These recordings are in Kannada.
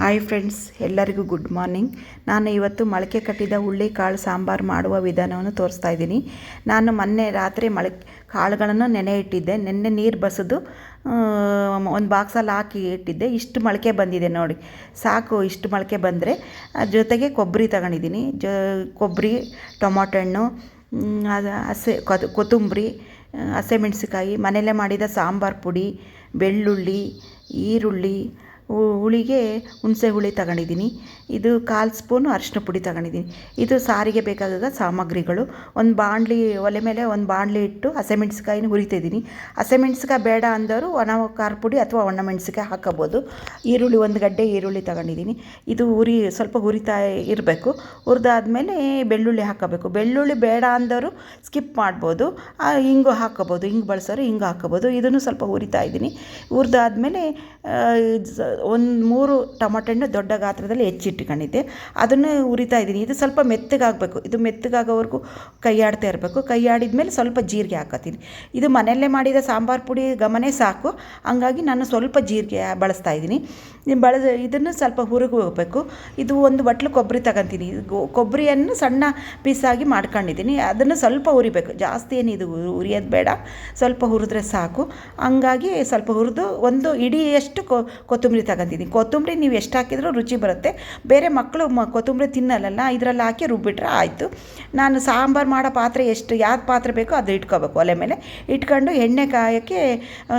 ಹಾಯ್ ಫ್ರೆಂಡ್ಸ್ ಎಲ್ಲರಿಗೂ ಗುಡ್ ಮಾರ್ನಿಂಗ್ ನಾನು ಇವತ್ತು ಮೊಳಕೆ ಕಟ್ಟಿದ ಹುಳ್ಳಿ ಕಾಳು ಸಾಂಬಾರು ಮಾಡುವ ವಿಧಾನವನ್ನು ತೋರಿಸ್ತಾ ಇದ್ದೀನಿ. ನಾನು ಮೊನ್ನೆ ರಾತ್ರಿ ಮೊಳಕೆ ಕಾಳುಗಳನ್ನು ನೆನೆ ಇಟ್ಟಿದ್ದೆ. ನೆನ್ನೆ ನೀರು ಬಸಿದು ಒಂದು ಬಾಕ್ಸಲ್ಲಿ ಹಾಕಿ ಇಟ್ಟಿದ್ದೆ. ಇಷ್ಟು ಮೊಳಕೆ ಬಂದಿದೆ ನೋಡಿ. ಸಾಕು, ಇಷ್ಟು ಮೊಳಕೆ ಬಂದರೆ. ಜೊತೆಗೆ ಕೊಬ್ಬರಿ ತಗೊಂಡಿದ್ದೀನಿ. ಜೊ ಕೊಬ್ಬರಿ ಟೊಮೊಟೊ ಹಣ್ಣು ಅದು ಹಸೆ ಕೊತ್ ಕೊತ್ತಂಬರಿ ಹಸೆಮೆಣಸಿಕಾಯಿ ಮನೆಯಲ್ಲೇ ಮಾಡಿದ ಸಾಂಬಾರು ಪುಡಿ, ಬೆಳ್ಳುಳ್ಳಿ, ಈರುಳ್ಳಿ ಹುಳಿಗೆ ಹುಣಸೆ ಹುಳಿ ತಗೊಂಡಿದ್ದೀನಿ. ಇದು ಕಾಲು ಸ್ಪೂನು ಅರಿಶಿನ ಪುಡಿ ತಗೊಂಡಿದ್ದೀನಿ. ಇದು ಸಾರಿಗೆ ಬೇಕಾದ ಸಾಮಗ್ರಿಗಳು. ಒಂದು ಬಾಣಲಿ, ಒಲೆ ಮೇಲೆ ಒಂದು ಬಾಣಲಿ ಇಟ್ಟು ಹಸಿಮೆಣ್ಸಿಕಾಯಿನ ಹುರಿತಿದ್ದೀನಿ. ಹಸಿಮೆಣ್ಸಿಕಾಯಿ ಬೇಡ ಅಂದವರು ಒಣ ಖಾರ ಪುಡಿ ಅಥವಾ ಒಣ ಮೆಣಸಿಕಾಯಿ ಹಾಕೋಬೋದು. ಈರುಳ್ಳಿ, ಒಂದು ಗಡ್ಡೆ ಈರುಳ್ಳಿ ತಗೊಂಡಿದ್ದೀನಿ. ಇದು ಹುರಿ, ಸ್ವಲ್ಪ ಹುರಿತಾ ಇರಬೇಕು. ಹುರಿದಾದ್ಮೇಲೆ ಬೆಳ್ಳುಳ್ಳಿ ಹಾಕೋಬೇಕು. ಬೆಳ್ಳುಳ್ಳಿ ಬೇಡ ಅಂದವರು ಸ್ಕಿಪ್ ಮಾಡ್ಬೋದು. ಹಿಂಗು ಹಾಕೋಬೋದು. ಹಿಂಗೆ ಬಳಸೋರು ಹಿಂಗೆ ಹಾಕೋಬೋದು. ಇದನ್ನು ಸ್ವಲ್ಪ ಹುರಿತಾ ಇದ್ದೀನಿ. ಹುರಿದಾದ್ಮೇಲೆ ಒಂದು ಮೂರು ಟೊಮೊಟೊ ಹಣ್ಣು ದೊಡ್ಡ ಗಾತ್ರದಲ್ಲಿ ಹೆಚ್ಚಿಟ್ಕೊಂಡಿದ್ದೆ. ಅದನ್ನು ಉರಿತಾ ಇದ್ದೀನಿ. ಇದು ಸ್ವಲ್ಪ ಮೆತ್ತಗಾಗಬೇಕು. ಇದು ಮೆತ್ತಗಾಗೋವರೆಗೂ ಕೈಯಾಡ್ತಾ ಇರಬೇಕು. ಕೈಯಾಡಿದ್ಮೇಲೆ ಸ್ವಲ್ಪ ಜೀರಿಗೆ ಹಾಕೋತೀನಿ ಇದು ಮನೆಯಲ್ಲೇ ಮಾಡಿದ ಸಾಂಬಾರು ಪುಡಿ ಗಮನೇ ಸಾಕು. ಹಂಗಾಗಿ ನಾನು ಸ್ವಲ್ಪ ಜೀರಿಗೆ ಬಳಸ್ತಾ ಇದ್ದೀನಿ. ಬಳಸ ಇದನ್ನು ಸ್ವಲ್ಪ ಹುರುಗು ಹೋಗಬೇಕು ಇದು ಒಂದು ಬಟ್ಲು ಕೊಬ್ಬರಿ ತಗೊತೀನಿ. ಕೊಬ್ಬರಿಯನ್ನು ಸಣ್ಣ ಪೀಸಾಗಿ ಮಾಡ್ಕೊಂಡಿದ್ದೀನಿ. ಅದನ್ನು ಸ್ವಲ್ಪ ಹುರಿಬೇಕು. ಜಾಸ್ತಿ ಏನು ಇದು ಹುರಿಯೋದು ಬೇಡ. ಸ್ವಲ್ಪ ಹುರಿದ್ರೆ ಸಾಕು. ಹಂಗಾಗಿ ಸ್ವಲ್ಪ ಹುರಿದು ಒಂದು ಇಡಿಯಷ್ಟು ಕೊ, ಕೊತ್ತಂಬರಿ ತಗೊಂತೀನಿ ಕೊತ್ತಂಬರಿ ನೀವು ಎಷ್ಟು ಹಾಕಿದ್ರೂ ರುಚಿ ಬರುತ್ತೆ. ಬೇರೆ ಮಕ್ಕಳು ಮ ಕೊತ್ತಂಬರಿ ತಿನ್ನಲ್ಲ ಇದರಲ್ಲಿ ಹಾಕಿ ರುಬ್ಬಿಟ್ರೆ ಆಯಿತು. ನಾನು ಸಾಂಬಾರು ಮಾಡೋ ಪಾತ್ರೆ ಎಷ್ಟು, ಯಾವ್ದು ಪಾತ್ರೆ ಬೇಕೋ ಅದು ಇಟ್ಕೋಬೇಕು ಒಲೆ ಮೇಲೆ. ಇಟ್ಕೊಂಡು ಎಣ್ಣೆ ಕಾಯೋಕ್ಕೆ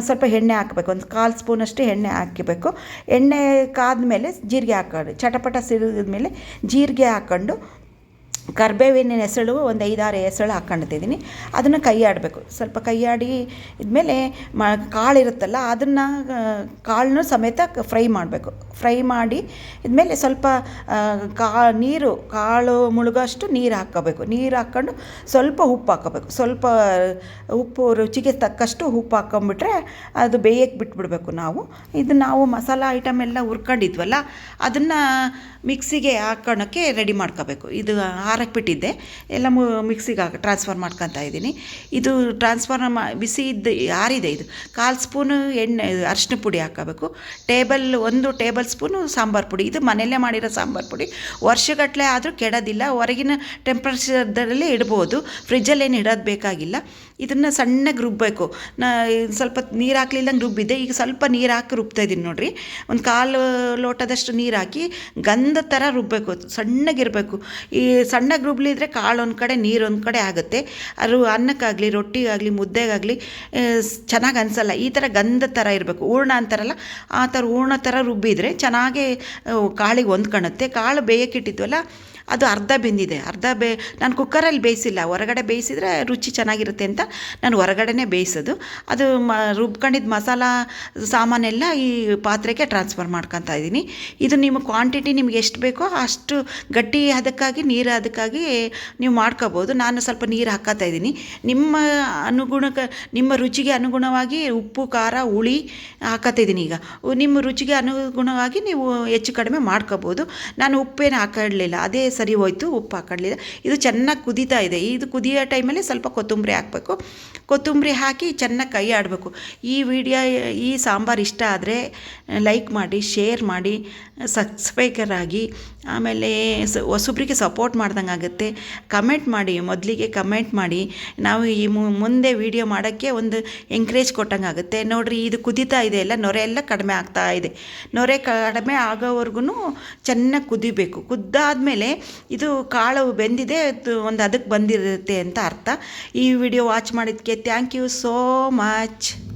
ಸ್ವಲ್ಪ ಎಣ್ಣೆ ಹಾಕಬೇಕು. ಒಂದು ಕಾಲು ಸ್ಪೂನಷ್ಟು ಎಣ್ಣೆ ಹಾಕಬೇಕು. ಎಣ್ಣೆ ಕಾದ ಮೇಲೆ ಜೀರಿಗೆ ಹಾಕೊಂಡು ಚಟಪಟ ಸಿಡಿದ ಮೇಲೆ ಜೀರಿಗೆ ಹಾಕ್ಕೊಂಡು ಕರ್ಬೇವಿನ ಹೆಸಳು ಒಂದು ಐದಾರು ಹೆಸಳು ಹಾಕ್ಕೊಂಡಿದ್ದೀನಿ ಅದನ್ನು ಕೈಯಾಡಬೇಕು. ಸ್ವಲ್ಪ ಕೈ ಆಡಿ ಇದ್ಮೇಲೆ ಮ ಕಾಳು ಇರುತ್ತಲ್ಲ ಅದನ್ನು ಕಾಳನ್ನು ಸಮೇತ ಫ್ರೈ ಮಾಡಬೇಕು. ಫ್ರೈ ಮಾಡಿ ಇದ್ಮೇಲೆ ಸ್ವಲ್ಪ ಕಾ, ನೀರು, ಕಾಳು ಮುಳುಗೋಷ್ಟು ನೀರು ಹಾಕ್ಕೋಬೇಕು. ನೀರು ಹಾಕ್ಕೊಂಡು ಸ್ವಲ್ಪ ಉಪ್ಪು ಹಾಕ್ಕೋಬೇಕು. ಸ್ವಲ್ಪ, ಉಪ್ಪು ರುಚಿಗೆ ತಕ್ಕಷ್ಟು ಉಪ್ಪು ಹಾಕ್ಕೊಂಬಿಟ್ರೆ ಅದು ಬೇಯಕ್ಕೆ ಬಿಟ್ಬಿಡಬೇಕು ನಾವು. ಇದು ನಾವು ಮಸಾಲ ಐಟಮ್ ಎಲ್ಲ ಹುರ್ಕೊಂಡಿದ್ವಲ್ಲ, ಅದನ್ನು ಮಿಕ್ಸಿಗೆ ಹಾಕ್ಕೊಳಕ್ಕೆ ರೆಡಿ ಮಾಡ್ಕೋಬೇಕು. ಇದು ಹಾರಕ್ಕೆ ಬಿಟ್ಟಿದ್ದೆ ಎಲ್ಲ ಮಿಕ್ಸಿಗೆ ಹಾಕಿ ಟ್ರಾನ್ಸ್ಫರ್ ಮಾಡ್ಕೊತಾ ಇದ್ದೀನಿ. ಇದು ಟ್ರಾನ್ಸ್ಫರ್ ಮಾ ಬಿಸಿ ಇದ್ದು, ಆರಿದೆ ಇದು. ಕಾಲು ಸ್ಪೂನು ಎಣ್ಣೆ ಅರಿಶಿನ ಪುಡಿ ಹಾಕಬೇಕು. ಟೇಬಲ್, ಒಂದು ಟೇಬಲ್ ಸ್ಪೂನು ಸಾಂಬಾರು ಪುಡಿ. ಇದು ಮನೆಯಲ್ಲೇ ಮಾಡಿರೋ ಸಾಂಬಾರು ಪುಡಿ. ವರ್ಷಗಟ್ಟಲೆ ಆದರೂ ಕೆಡೋದಿಲ್ಲ. ಹೊರಗಿನ ಟೆಂಪ್ರೇಚರ್ದಲ್ಲೇ ಇಡ್ಬೋದು. ಫ್ರಿಜ್ಜಲ್ಲೇನು ಇಡೋದು ಬೇಕಾಗಿಲ್ಲ. ಇದನ್ನು ಸಣ್ಣಗೆ ರುಬ್ಬಬೇಕು ನಾ ಸ್ವಲ್ಪ ನೀರು ಹಾಕ್ಲಿಲ್ಲಂಗೆ ರುಬ್ಬಿದ್ದೆ ಈಗ ಸ್ವಲ್ಪ ನೀರು ಹಾಕಿ ರುಬ್ತಾ ಇದ್ದೀನಿ ನೋಡಿರಿ. ಒಂದು ಕಾಲು ಲೋಟದಷ್ಟು ನೀರು ಹಾಕಿ ಗಂಧ ಥರ ರುಬ್ಬಬೇಕು ಸಣ್ಣಗಿರಬೇಕು. ಈ ಸಣ್ಣಗೆ ರುಬ್ಲಿದ್ರೆ ಕಾಳು ಒಂದು ಕಡೆ, ನೀರು ಒಂದು ಕಡೆ ಆಗುತ್ತೆ. ಅದು ಅನ್ನಕ್ಕಾಗಲಿ, ರೊಟ್ಟಿಗಾಗಲಿ, ಮುದ್ದೆಗಾಗಲಿ ಚೆನ್ನಾಗಿ ಅನಿಸಲ್ಲ. ಈ ಥರ ಗಂಧ ಥರ ಇರಬೇಕು. ಹೂರ್ಣ ಅಂತಾರಲ್ಲ, ಆ ಥರ ಹೂರ್ಣ ಥರ ರುಬ್ಬಿದ್ರೆ ಚೆನ್ನಾಗೇ ಕಾಳಿಗೆ ಹೊಂದ್ಕೊಳ್ಳುತ್ತೆ ಕಾಳು ಬೇಯಕ್ಕಿಟ್ಟಿದ್ವಲ್ಲ ಅದು ಅರ್ಧ ಬೆಂದಿದೆ. ಅರ್ಧ ಬೇ, ನಾನು ಕುಕ್ಕರಲ್ಲಿ ಬೇಯಿಸಿಲ್ಲ. ಹೊರಗಡೆ ಬೇಯಿಸಿದ್ರೆ ರುಚಿ ಚೆನ್ನಾಗಿರುತ್ತೆ ಅಂತ ನಾನು ಹೊರಗಡೆನೇ ಬೇಯಿಸೋದು. ಅದು ಮ, ರುಬ್ಕೊಂಡಿದ್ದ ಮಸಾಲ ಸಾಮಾನೆಲ್ಲ ಈ ಪಾತ್ರೆಗೆ ಟ್ರಾನ್ಸ್ಫರ್ ಮಾಡ್ಕೊತಾ ಇದ್ದೀನಿ. ಇದು ನಿಮ್ಮ ಕ್ವಾಂಟಿಟಿ ನಿಮ್ಗೆ ಎಷ್ಟು ಬೇಕೋ ಅಷ್ಟು ಗಟ್ಟಿ ಅದಕ್ಕಾಗಿ, ನೀರು ಅದಕ್ಕಾಗಿ ನೀವು ಮಾಡ್ಕೋಬೋದು. ನಾನು ಸ್ವಲ್ಪ ನೀರು ಹಾಕೋತಾ ಇದ್ದೀನಿ. ನಿಮ್ಮ ಅನುಗುಣಕ್ಕೆ ನಿಮ್ಮ ರುಚಿಗೆ ಅನುಗುಣವಾಗಿ ಉಪ್ಪು, ಖಾರ, ಹುಳಿ ಹಾಕತ್ತಿದ್ದೀನಿ ಈಗ. ನಿಮ್ಮ ರುಚಿಗೆ ಅನುಗುಣವಾಗಿ ನೀವು ಹೆಚ್ಚು ಕಡಿಮೆ ಮಾಡ್ಕೋಬೋದು. ನಾನು ಉಪ್ಪೇನು ಹಾಕಿಡಲಿಲ್ಲ ಅದೇ ಸರಿ ಹೋಯ್ತು, ಉಪ್ಪು ಹಾಕೊಳ್ಳಿಲ್ಲ ಇದು ಚೆನ್ನಾಗಿ ಕುದೀತಾ ಇದೆ. ಇದು ಕುದಿಯೋ ಟೈಮಲ್ಲಿ ಸ್ವಲ್ಪ ಕೊತ್ತಂಬರಿ ಹಾಕಬೇಕು. ಕೊತ್ತಂಬರಿ ಹಾಕಿ ಚೆನ್ನಾಗಿ ಕೈ ಆಡಬೇಕು. ಈ ವಿಡಿಯೋ, ಈ ಸಾಂಬಾರು ಇಷ್ಟ ಆದರೆ ಲೈಕ್ ಮಾಡಿ, ಶೇರ್ ಮಾಡಿ, ಸಬ್ಸ್ಕ್ರೈಬರ್ ಆಗಿ, ಆಮೇಲೆ ಸ ಸಪೋರ್ಟ್ ಮಾಡ್ದಂಗೆ ಆಗುತ್ತೆ. ಕಮೆಂಟ್ ಮಾಡಿ, ಮೊದಲಿಗೆ ಕಮೆಂಟ್ ಮಾಡಿ. ನಾವು ಈ ಮುಂದೆ ವಿಡಿಯೋ ಮಾಡೋಕ್ಕೆ ಒಂದು ಎಂಕರೇಜ್ ಕೊಟ್ಟಂಗೆ ಆಗುತ್ತೆ. ನೋಡಿರಿ, ಇದು ಕುದೀತಾ ಇದೆ ಎಲ್ಲ, ನೊರೆ ಎಲ್ಲ ಕಡಿಮೆ ಆಗ್ತಾ ಇದೆ. ನೊರೆ ಕಡಿಮೆ ಆಗೋವರೆಗೂ ಚೆನ್ನಾಗಿ ಕುದಿಬೇಕು. ಕುದ್ದಾದಮೇಲೆ ಇದು ಕಾಳು ಬೆಂದಿದೆ ಒಂದು ಅದಕ್ಕೆ ಬಂದಿರುತ್ತೆ ಅಂತ ಅರ್ಥ. ಈ ವಿಡಿಯೋ ವಾಚ್ ಮಾಡಿದ್ದಕ್ಕೆ ಥ್ಯಾಂಕ್ ಯು ಸೋ ಮಚ್